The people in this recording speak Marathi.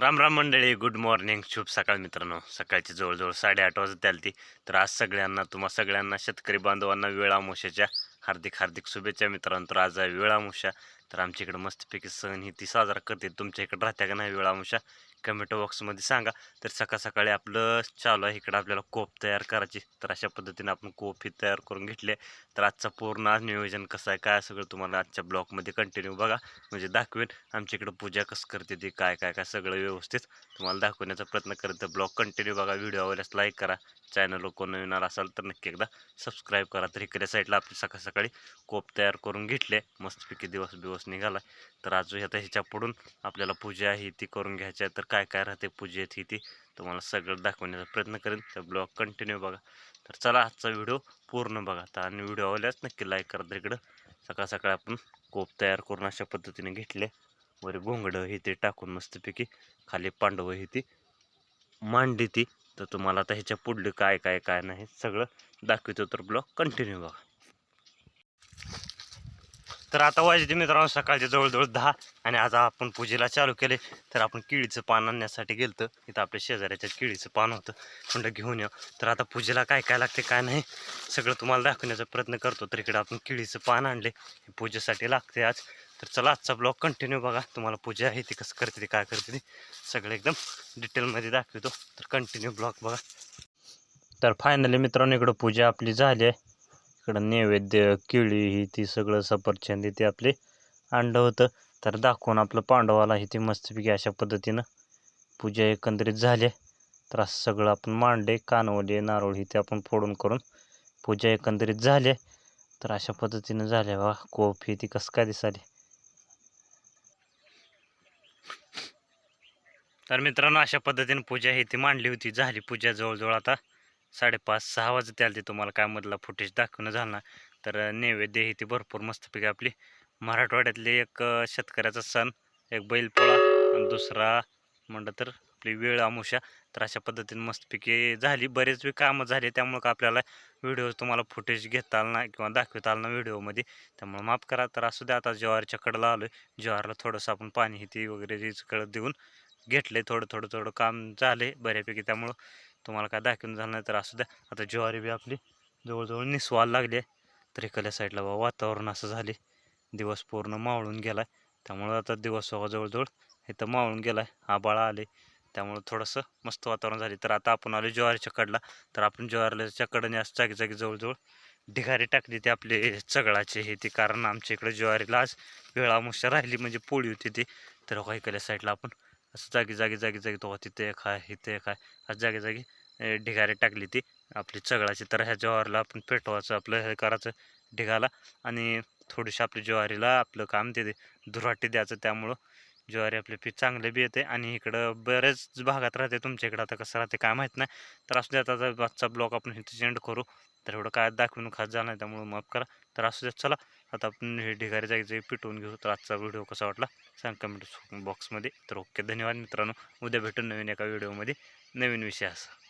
राम राम मंडळी गुड मॉर्निंग शुभ सकाळ मित्रांनो. सकाळची जवळजवळ साडेआठ वाजत आली ती तर आज सगळ्यांना तुम्हा सगळ्यांना शेतकरी बांधवांना वेळामुशाच्या हार्दिक हार्दिक शुभेच्छा मित्रांनो. तर आज आहे वेळामुशा तर आमच्या इकडं मस्तपैकी सण ही ती साजरा करते. तुमच्या इकडं राहत्या का नाही वेळामुशा कमेंट बॉक्समध्ये सांगा. तर सकाळ सकाळी आपलं चालू आहे. इकडं आपल्याला कोप तयार करायची. तर अशा पद्धतीने आपण कोप ही तयार करून घेतले. तर आजचा पूर्ण आज नियोजन कसं आहे काय सगळं तुम्हाला आजच्या ब्लॉगमध्ये कंटिन्यू बघा. म्हणजे दाखवेन. आमच्या इकडं पूजा कसं करते ती काय काय काय सगळं व्यवस्थित तुम्हाला दाखवण्याचा प्रयत्न करत ब्लॉग कंटिन्यू बघा. व्हिडिओ आवडल्यास लाईक करा. चॅनलवर कोण नवीन आला असाल तर नक्की एकदा सबस्क्राईब करा. तर इकडे साईडला आपली सकाळ सकाळी कोप तयार करून घेतले. मस्तपैकी दिवस दिवस निघाला. तर आज आता ह्याच्या पुढून आपल्याला पूजा ही ती करून घ्यायची आहे. तर काय काय राहते पूजेत ही ती तुम्हाला सगळं दाखवण्याचा प्रयत्न करेन. तर ब्लॉग कंटिन्यू बघा. तर चला आजचा व्हिडिओ पूर्ण बघा. आता आणि व्हिडिओ आवडल्यास नक्की लाईक करा. तर इकडं सकाळ सकाळी आपण कोप तयार करून अशा पद्धतीने घेतले. वर घोंगडं हे ते टाकून मस्तपैकी खाली पांडवं ही ती मांडली ती. तर तुम्हाला आता ह्याच्या पुढलं काय काय काय नाही सगळं दाखवतो. तर ब्लॉग कंटिन्यू बघा. तर आता वाजते मित्रांनो सकाळचे जवळजवळ दहा आणि आज आपण पूजेला चालू केले. तर आपण केळीचं पान आणण्यासाठी गेलतं. इथं आपल्या शेजाऱ्याच्या केळीचं पान होतं. म्हणलं घेऊन येऊ तर आता पूजेला काय काय लागते काय नाही सगळं तुम्हाला दाखवण्याचा प्रयत्न करतो. तर इकडे आपण केळीचं पान आणले. हे पूजेसाठी लागते आज. तर चला आजचा ब्लॉग कंटिन्यू बघा. तुम्हाला पूजा आहे ती कसं करते ती काय करते ती सगळं एकदम डिटेलमध्ये दाखवतो. तर कंटिन्यू ब्लॉग बघा. तर फायनली मित्रांनो इकडं पूजा आपली झाली आहे. इकडं नैवेद्य केळी ही ती सगळं सफरचंद ते आपले आणलं होतं. तर दाखवून आपलं पांडवाला ही ते मस्तपैकी अशा पद्धतीनं पूजा एकंदरीत झाली. तर असं सगळं आपण मांडले कानवले नारळ ही ते आपण फोडून करून पूजा एकंदरीत झाली. आहे. तर अशा पद्धतीनं झाल्या वा कोप ही ती कसं काय दिसाली. तर मित्रांनो अशा पद्धतीने पूजा ही ती मांडली होती झाली पूजा जवळजवळ आता. साडेपाच सहा वाजता ते तुम्हाला काय मधला फुटेज दाखवणं झालं ना तर नैवेद्य ही ती भरपूर मस्तपैकी आपली मराठवाड्यातले एक शेतकऱ्याचा सण एक बैलपोळा आणि दुसरा म्हणलं तर आपली वेळ अमुषा तर अशा पद्धतीने मस्तपैकी झाली. बरेच वेळ कामं झाली त्यामुळं का आपल्याला व्हिडिओ तुम्हाला फुटेज घेता आलं ना किंवा दाखवता आलं ना व्हिडिओमध्ये त्यामुळं माफ करा. तर असू द्या आता ज्वारीच्या कडला आलो आहे ज्वारला थोडंसं आपण पाणी ती वगैरे कडं देऊन आहे थोडं थोडं थोडं काम झालं आहे बऱ्यापैकी त्यामुळं तुम्हाला काय दाखवून झालं नाही तर असू द्या. आता ज्वारी बी आपली जवळजवळ निसवायला लागली आहे. तर इकडल्या साईडला बा वातावरण असं झाले दिवस पूर्ण मावळून गेला आहे त्यामुळं आता दिवस जवळजवळ इथं मावळून गेला आहे आबाळा आले त्यामुळं थोडंसं मस्त वातावरण झाले तर आता आपण आलो ज्वारीच्या कडला. तर आपण ज्वारीच्या कडने असं जागी जागी जवळजवळ ढिगारी टाकली ते आपले चगळाचे. हे ते कारण आमच्या इकडे ज्वारीला आज वेळामुशा राहिली म्हणजे पोळी होती ती. तर हो काही इकडल्या साईडला आपण असं जागी जागी जागी जागी तो तिथे एक आहे इथे एक आहे. असं जागी जागी ढिगारे टाकली ती. आपली चगळाची तर ह्या ज्वारीला आपण पेटवायचं आपलं हे करायचं ढिगाला आणि थोडीशी आपली ज्वारीला आपलं काम ते धुराटी द्यायचं त्यामुळं. ज्वारी आपले पीक चांगले बी येते आणि इकडं बरेच भागात राहते तुमच्या इकडं आता कसं राहते काय माहीत नाही. तर असू द्या आता आजचा ब्लॉग आपण हे सेंड करू तर एवढं काय दाखवून खात जाणार नाही त्यामुळं माफ करा. तर असू द्या चला आता आपण हे ढिगारी जागी जागी पिटवून घेऊ. तर आजचा व्हिडिओ कसा वाटला सांग कमेंट बॉक्समध्ये तर ओके धन्यवाद मित्रांनो. उद्या भेटून नवीन एका व्हिडिओमध्ये नवीन विषय असा.